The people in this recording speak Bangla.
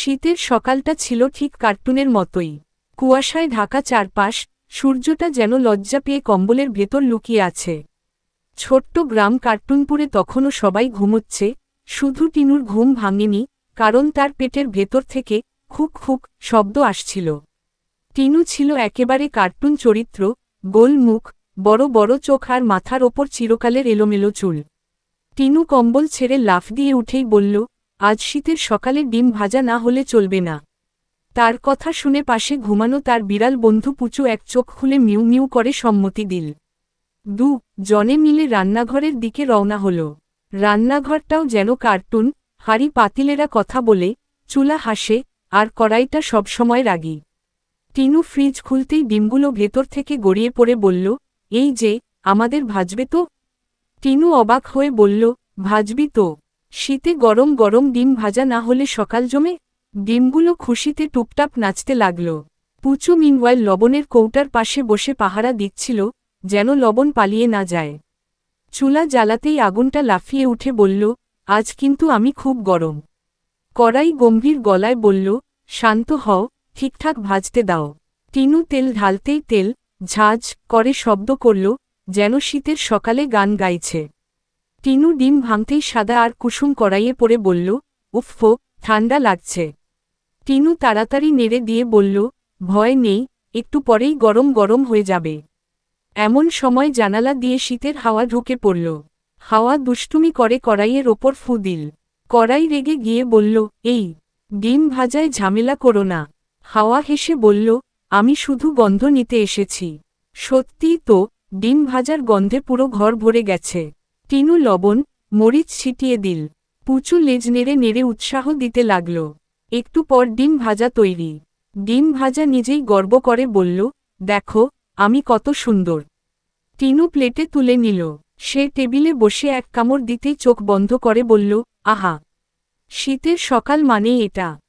শীতের সকালটা ছিল ঠিক কার্টুনের মতোই। কুয়াশায় ঢাকা চারপাশ, সূর্যটা যেন লজ্জা পেয়ে কম্বলের ভেতর লুকিয়ে আছে। ছোট্ট গ্রাম কার্টুনপুরে তখনও সবাই ঘুমোচ্ছে, শুধু টিনুর ঘুম ভাঙেনি, কারণ তার পেটের ভেতর থেকে খুক খুক শব্দ আসছিল। টিনু ছিল একেবারে কার্টুন চরিত্র গোল মুখ বড় বড় চোখ আর মাথার ওপর চিরকালের এলোমেলো চুল। টিনু কম্বল ছেড়ে লাফ দিয়ে উঠেই বলল আজ শীতের সকালে ডিম ভাজা না হলে চলবে না। তার কথা শুনে পাশে ঘুমানো তার বিড়াল বন্ধু পুচু এক চোখ খুলে মিউ মিউ করে সম্মতি দিল। দু, জনে মিলে রান্নাঘরের দিকে রওনা হল। রান্নাঘরটাও যেন কার্টুন, হাড়ি পাতিলেরা কথা বলে, চুলা হাসে, আর কড়াইটা সবসময় রাগি। টিনু ফ্রিজ খুলতেই ডিমগুলো ভেতর থেকে গড়িয়ে পড়ে বলল, এই যে, আমাদের ভাজবে তো? টিনু অবাক হয়ে বলল, ভাজবি তো। শীতে গরম গরম ডিম ভাজা না হলে সকাল জমে ডিমগুলো খুশিতে টুপটাপ নাচতে লাগল। পুচু মিনওয়াইল লবণের কৌটার পাশে বসে পাহারা দিচ্ছিল, যেন লবণ পালিয়ে না যায়। চুলা জ্বালাতেই আগুনটা লাফিয়ে উঠে বলল, আজ কিন্তু আমি খুব গরম। কড়াই গম্ভীর গলায় বলল, শান্ত হও, ঠিকঠাক ভাজতে দাও। টিনু তেল ঢালতেই তেল ঝাঁঝ করে শব্দ করল, যেন শীতের সকালে গান গাইছে। টিনু ডিম ভাঙতেই সাদা আর কুসুম কড়াইয়ে পড়ে বলল উফফো ঠান্ডা লাগছে। টিনু তাড়াতাড়ি নেড়ে দিয়ে বলল, ভয় নেই, একটু পরেই গরম গরম হয়ে যাবে। এমন সময় জানালা দিয়ে শীতের হাওয়া ঢুকে পড়ল। হাওয়া দুষ্টুমি করে কড়াইয়ের ওপর ফু দিল। কড়াই রেগে গিয়ে বলল, এই, ডিম ভাজায় ঝামেলা করো না। হাওয়া হেসে বলল, আমি শুধু গন্ধ নিতে এসেছি। সত্যিই তো, ডিম ভাজার গন্ধে পুরো ঘর ভরে গেছে। টিনু লবণ, মরিচ ছিটিয়ে দিল। পুচু লেজ নেড়ে নেড়ে উৎসাহ দিতে লাগল। একটু পর ডিম ভাজা তৈরি। ডিম ভাজা নিজেই গর্ব করে বলল, দেখো, আমি কত সুন্দর। টিনু প্লেটে তুলে নিল। সে টেবিলে বসে এক কামড় দিতেই চোখ বন্ধ করে বলল, আহা! শীতের সকাল মানে এটা।